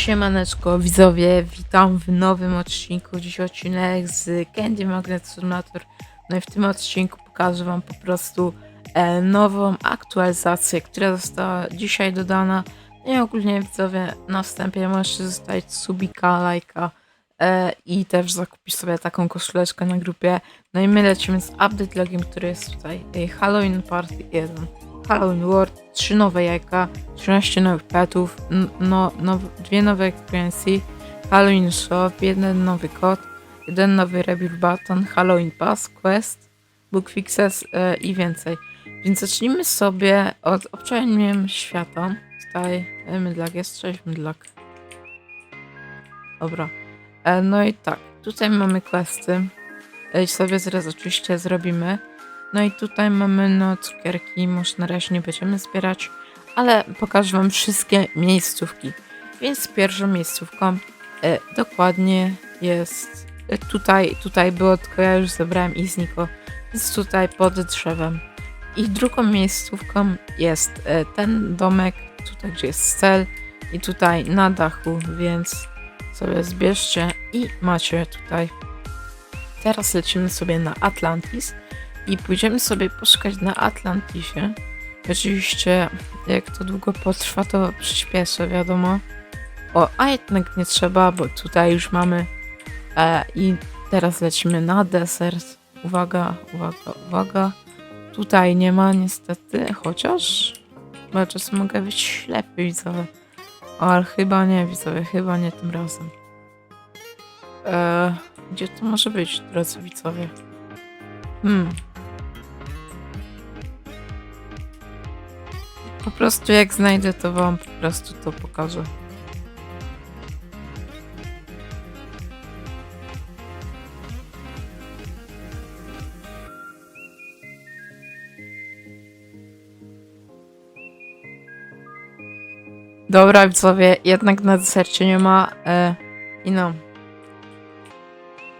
Siemaneczko widzowie, witam w nowym odcinku. Dziś odcinek z Candy Magnet Simulator. No i w tym odcinku pokażę wam po prostu e, nową aktualizację, która została dzisiaj dodana. No i ogólnie widzowie, na wstępie możecie zostawić subika, lajka e, i też zakupić sobie taką koszuleczkę na grupie. No i my lecimy z update logiem, który jest tutaj e, Halloween Party 1. Halloween World, 3 nowe jajka, 13 nowych petów, no, now, dwie nowe experiency, Halloween Shop, jeden nowy kod, jeden nowy rebuild button, Halloween Pass, Quest, Book Fixes e, i więcej. Więc zacznijmy sobie od obczajenia świata. Tutaj e, mydlak jest, cześć mydlak. Dobra. E, no i tak, tutaj mamy questy. E, i sobie zaraz oczywiście zrobimy. No i tutaj mamy no cukierki, może na razie nie będziemy zbierać, ale pokażę wam wszystkie miejscówki. Więc pierwszą miejscówką e, dokładnie jest e, tutaj, tutaj było, tylko ja już zebrałem i zniko, jest tutaj pod drzewem. I drugą miejscówką jest e, ten domek, tutaj gdzie jest cel i tutaj na dachu, więc sobie zbierzcie i macie tutaj. Teraz lecimy sobie na Atlantis i pójdziemy sobie poszukać na Atlantisie. Oczywiście, jak to długo potrwa, to przyspieszę, wiadomo. O, a jednak nie trzeba, bo tutaj już mamy. E, I teraz lecimy na desert. Uwaga, uwaga, uwaga. Tutaj nie ma niestety, chociaż. Ja czasem mogę być ślepy, widzowie. Ale chyba nie, widzowie, chyba nie tym razem. E, gdzie to może być, drodzy widzowie? Hmm. Po prostu jak znajdę, to wam po prostu to pokażę. Dobra, widzowie, jednak na desercie nie ma. E, I no.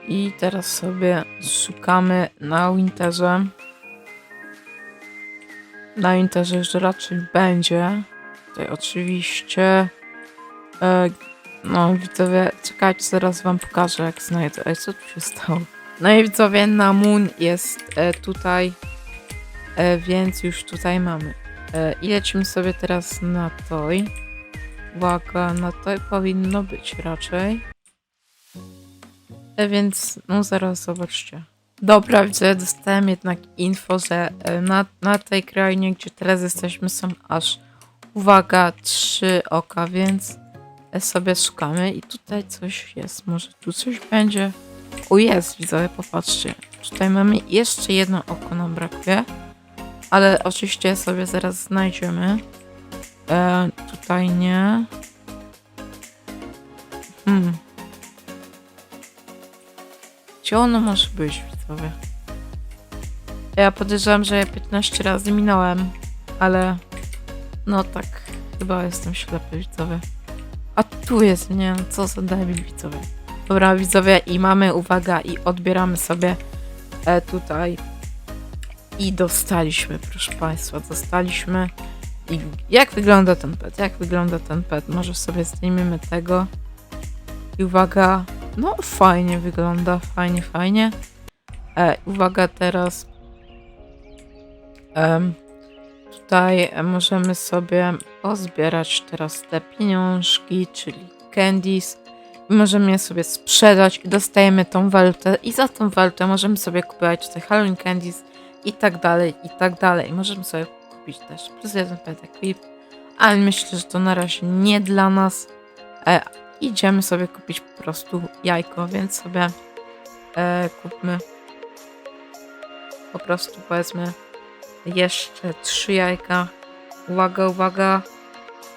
I teraz sobie szukamy na Winterze. Na Winterze już raczej będzie. Tutaj oczywiście. E, no, widzowie, czekajcie, zaraz wam pokażę, jak znajdę. Ej, co tu się stało? No i widzowie, na Moon jest e, tutaj, e, więc już tutaj mamy. E, I lecimy sobie teraz na Toy. Uwaga, na Toy powinno być raczej. E, więc, no zaraz zobaczcie. Dobra, widzę, dostałem jednak info, że e, na, na tej krainie, gdzie teraz jesteśmy, są aż, uwaga, trzy oka, więc e, sobie szukamy i tutaj coś jest, może tu coś będzie. O jest, widzowie, popatrzcie. Tutaj mamy jeszcze jedno oko nam brakuje, ale oczywiście sobie zaraz znajdziemy. E, tutaj nie. Hmm. Gdzie ono może być, Ja podejrzewam, że ja 15 razy minąłem, ale no tak, chyba jestem ślepy, widzowie. A tu jest, nie wiem, co za debil, widzowie. Dobra, widzowie, i mamy, uwaga, i odbieramy sobie e, tutaj i dostaliśmy, proszę Państwa, dostaliśmy. I jak wygląda ten pet? Jak wygląda ten pet? Może sobie zdejmiemy tego. I uwaga, no fajnie wygląda, fajnie, fajnie. E, uwaga teraz. Em, tutaj e, możemy sobie pozbierać teraz te pieniążki, czyli candies. I możemy je sobie sprzedać i dostajemy tą walutę. I za tą walutę możemy sobie kupować te Halloween candies i tak dalej, i tak dalej. Możemy sobie kupić też plus jeden pet equip. Ale myślę, że to na razie nie dla nas. E, idziemy sobie kupić po prostu jajko, więc sobie e, kupmy po prostu powiedzmy jeszcze trzy jajka. Uwaga, uwaga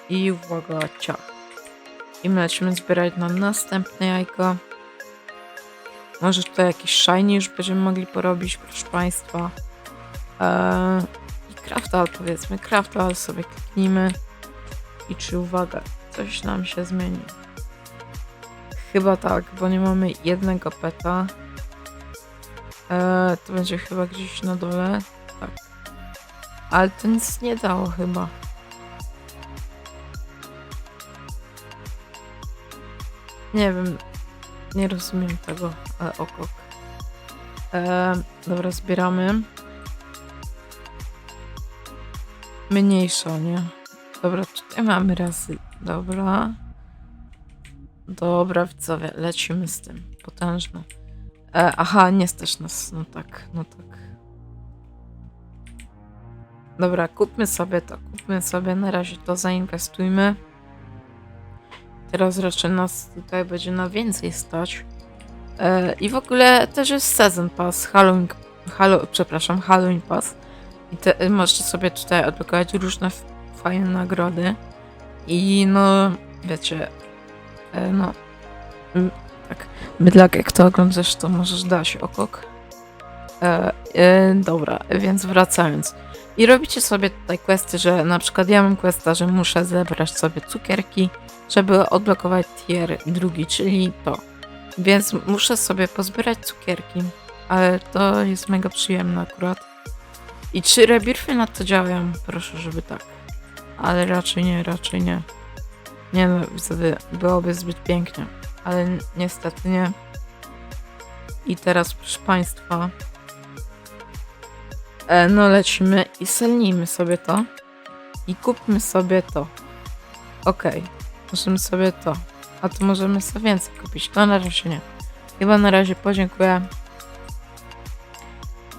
i uwaga, ciach. I my lecimy zbierać na następne jajko. Może tutaj jakieś shiny już będziemy mogli porobić, proszę Państwa. Eee, I craftal powiedzmy, craftal sobie kliknijmy. I czy uwaga, coś nam się zmieni. Chyba tak, bo nie mamy jednego peta. Eee, to będzie chyba gdzieś na dole. Tak. Ale to nic nie dało chyba. Nie wiem. Nie rozumiem tego, ale okok. E, dobra, zbieramy. Mniejsza, nie? Dobra, tutaj mamy razy. Dobra. Dobra, widzowie, lecimy z tym. Potężne. E, aha, nie stać nas. No tak, no tak. Dobra, kupmy sobie to. Kupmy sobie, na razie to zainwestujmy. Teraz raczej nas tutaj będzie na więcej stać. E, I w ogóle też jest Season Pass, Halloween, Hallo, przepraszam, Halloween Pass. I te, możecie sobie tutaj odblokować różne fajne nagrody. I no, wiecie, e, no, tak, bydlak, jak to oglądasz, to możesz dać okok. E, e, dobra, więc wracając. I robicie sobie tutaj questy, że na przykład ja mam questa, że muszę zebrać sobie cukierki, żeby odblokować tier drugi, czyli to. Więc muszę sobie pozbierać cukierki, ale to jest mega przyjemne akurat. I czy rebirfy na to działają? Proszę, żeby tak. Ale raczej nie, raczej nie. Nie no, wtedy byłoby zbyt pięknie, ale niestety nie. I teraz, proszę Państwa, e, no lecimy i selnijmy sobie to. I kupmy sobie to. Okej, możemy sobie to. A to możemy sobie więcej kupić. To na razie nie. Chyba na razie podziękuję.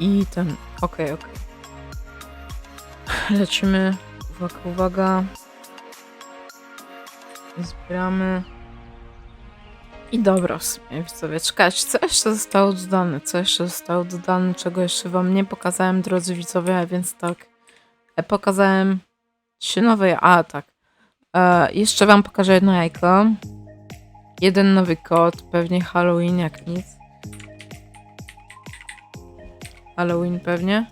I ten. Okej, okej. Lecimy. Uwaga, uwaga. Zbieramy. I dobra, w sumie widzowie, czekać, co jeszcze zostało dodane, co jeszcze zostało dodane, czego jeszcze wam nie pokazałem, drodzy widzowie, więc tak, e, pokazałem trzy nowe, a tak, e, jeszcze wam pokażę jedno jajko, jeden nowy kod, pewnie Halloween jak nic, Halloween pewnie,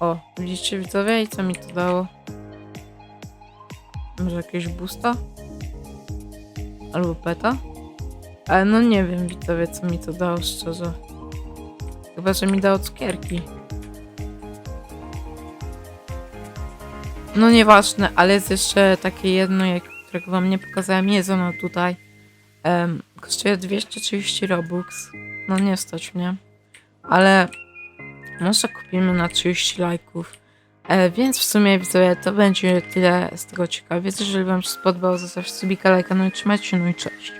o, widzicie widzowie i co mi to dało, może jakieś boosta? Albo peta? Ale no nie wiem, widzowie, co mi to dało, szczerze. Chyba, że mi dało cukierki. No nieważne, ale jest jeszcze takie jedno, jak, którego wam nie pokazałem. Jest ono tutaj. Um, kosztuje 230 robux. No nie stać mnie. Ale może kupimy na 30 lajków. E, więc w sumie widzowie, to będzie tyle z tego ciekawe. Jeżeli wam się spodobało, zostawcie subika, lajka, no i trzymajcie no i cześć.